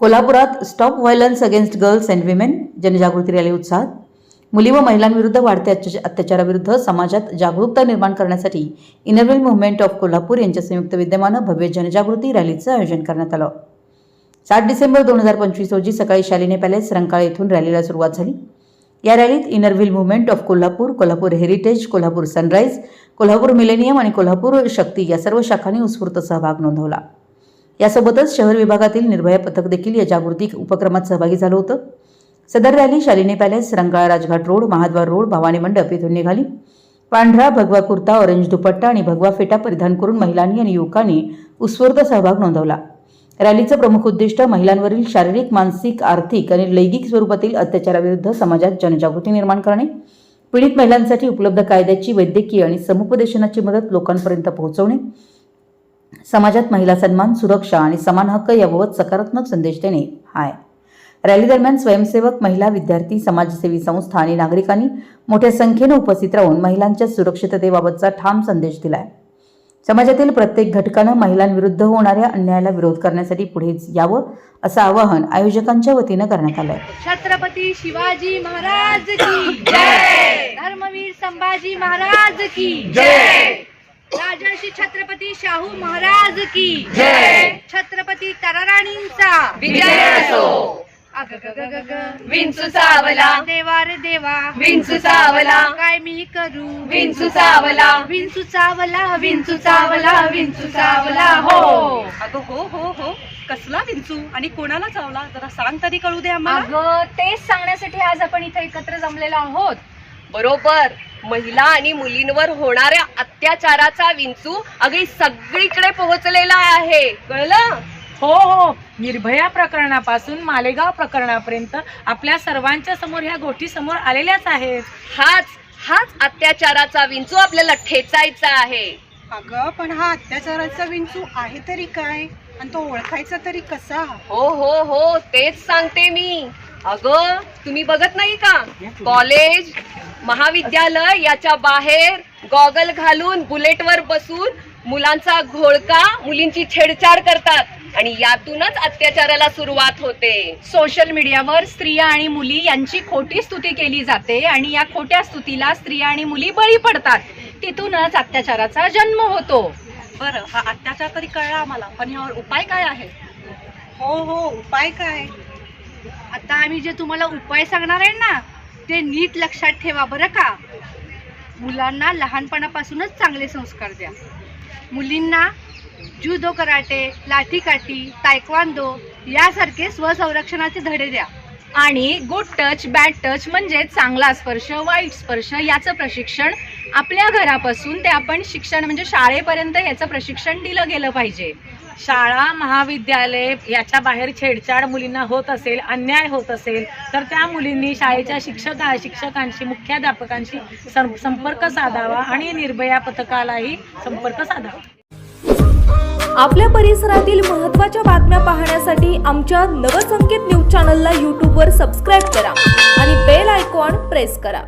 कोल्हापुरात stop violence against girls and women जनजागृती rally उत्साहात. मुली व महिलांविरुद्ध वाढत्या अत्याचाराविरुद्ध समाजात जागरूकता निर्माण करण्यासाठी इनरवेल मुवमेंट ऑफ कोल्हापूर यांच्या संयुक्त विद्यमानं भव्य जनजागृती रॅलीचं आयोजन करण्यात आलं. सात डिसेंबर दोन हजार पंचवीस रोजी सकाळी शालिनी पॅलेस रंकाळा येथून रॅलीला सुरुवात झाली. या रॅलीत Inner Wheel movement of Kolhapur Kolhapur heritage Kolhapur sunrise Kolhapur millennium आणि कोल्हापूर शक्ती या सर्व शाखांनी उत्स्फूर्त सहभाग नोंदवला. यासोबतच शहर विभागातील निर्भया पथक देखील या जागृती उपक्रमात सहभागी झालं होतं. सदर rally Shalini palace Rankala Rajghat road Mahadwar road Bhavani Mandap येथून निघाली. पांढरा भगवा कुर्ता ऑरेंज दुपट्टा आणि भगवा फेटा परिधान करून महिलांनी आणि युवकांनी उत्स्फूर्त सहभाग नोंदवला. रॅलीचं प्रमुख उद्दिष्ट महिलांवरील शारीरिक मानसिक आर्थिक आणि लैंगिक स्वरूपातील अत्याचाराविरुद्ध समाजात जनजागृती निर्माण करणे पीडित महिलांसाठी उपलब्ध कायद्याची वैद्यकीय आणि समुपदेशनाची मदत लोकांपर्यंत पोहोचवणे समाजात महिला सन्मान सुरक्षा आणि समान हक्क याबाबत सकारात्मक संदेश देणे हाय. रॅली दरम्यान स्वयंसेवक महिला विद्यार्थी समाजसेवी संस्था आणि नागरिकांनी मोठ्या संख्येनं उपस्थित राहून महिलांच्या सुरक्षिततेबाबतचा ठाम संदेश दिलाय. समाजातील प्रत्येक घटकानं महिलांविरुद्ध होणाऱ्या अन्यायाला विरोध करण्यासाठी पुढे यावं असं आवाहन आयोजकांच्या वतीनं करण्यात आलंय. छत्रपती शिवाजी महाराज की जय! धर्मवीर संभाजी महाराज की जय! राजर्षी छत्रपती शाहू महाराज की जय! छत्रपती तराराणींचा. विजय असो. विंचू चावला देवा रे देवा. विंचू चावला काय मी करू? विंचू चावला विंचू चावला विंचू चावला विंचू चावला हो. अगं हो हो हो. कसला विंचू? आणि कोणाला चावला? जरा सांग तरी कळू दे आम्हाला. अगं तेच सांगण्यासाठी आज आपण इथे एकत्र जमलेलो आहोत. बरोबर. महिला आणि मुलींवर होणाऱ्या अत्याचाराचा विंचू अगदी सगळीकडे पोहोचलेला आहे. कळलं? हो हो. निर्भया प्रकरणापासून मालेगाव प्रकरणापर्यंत आपल्या सर्वांच्या समोर ह्या गोष्टी समोर आलेल्याच आहेत. हाच हाच अत्याचाराचा विंचू आपल्याला ठेचायचा आहे. अगं पण हा अत्याचाराचा विंचू आहे तरी काय? आणि तो ओळखायचा तरी कसा? हो हो हो. तेच सांगते मी. अगं तुम्ही बघत नाही का? कॉलेज महाविद्यालय याच्या बाहेर गॉगल घालून बुलेटवर बसून मुलांचा घोळका मुलींची छेडछाड करतात आणि यातूनच अत्याचाराला सुरुवात होते. सोशल मीडियावर स्त्रिया आणि मुली यांची खोटी स्तुती केली जाते आणि या खोट्या स्तुतीला स्त्रिया आणि मुली बळी पडतात. तिथूनच अत्याचाराचा जन्म होतो. बरं हा अत्याचार तरी कळला आम्हाला? पण यावर उपाय काय आहे? हो हो उपाय काय? आता आम्ही जे तुम्हाला उपाय सांगणार आहे ना ते नीट लक्षात ठेवा बरं का. मुलांना लहानपणापासूनच चांगले संस्कार द्या. मुलींना जुदो कराटे लाठीकाठी तायक्वांदो यासारखे स्वसंरक्षणाचे धडे द्या. आणि गुड टच बॅड टच म्हणजे चांगला स्पर्श वाईट स्पर्श याचं प्रशिक्षण आपल्या घरापासून ते आपण शिक्षण म्हणजे शाळेपर्यंत याचं प्रशिक्षण दिलं गेलं पाहिजे. शाळा महाविद्यालय याच्या बाहेर छेडछाड मुलींना होत असेल अन्याय होत असेल तर त्या मुलींनी शाळेच्या शिक्षका शिक्षकांशी मुख्याध्यापकांशी संपर्क साधावा आणि निर्भया पथकालाही संपर्क साधावा. आपल्या परिसरातील महत्त्वाच्या बातम्या पाहण्यासाठी आमच्या नवसंकेत न्यूज चॅनलला यूट्यूबवर सबस्क्राईब करा आणि बेल आयकॉन प्रेस करा.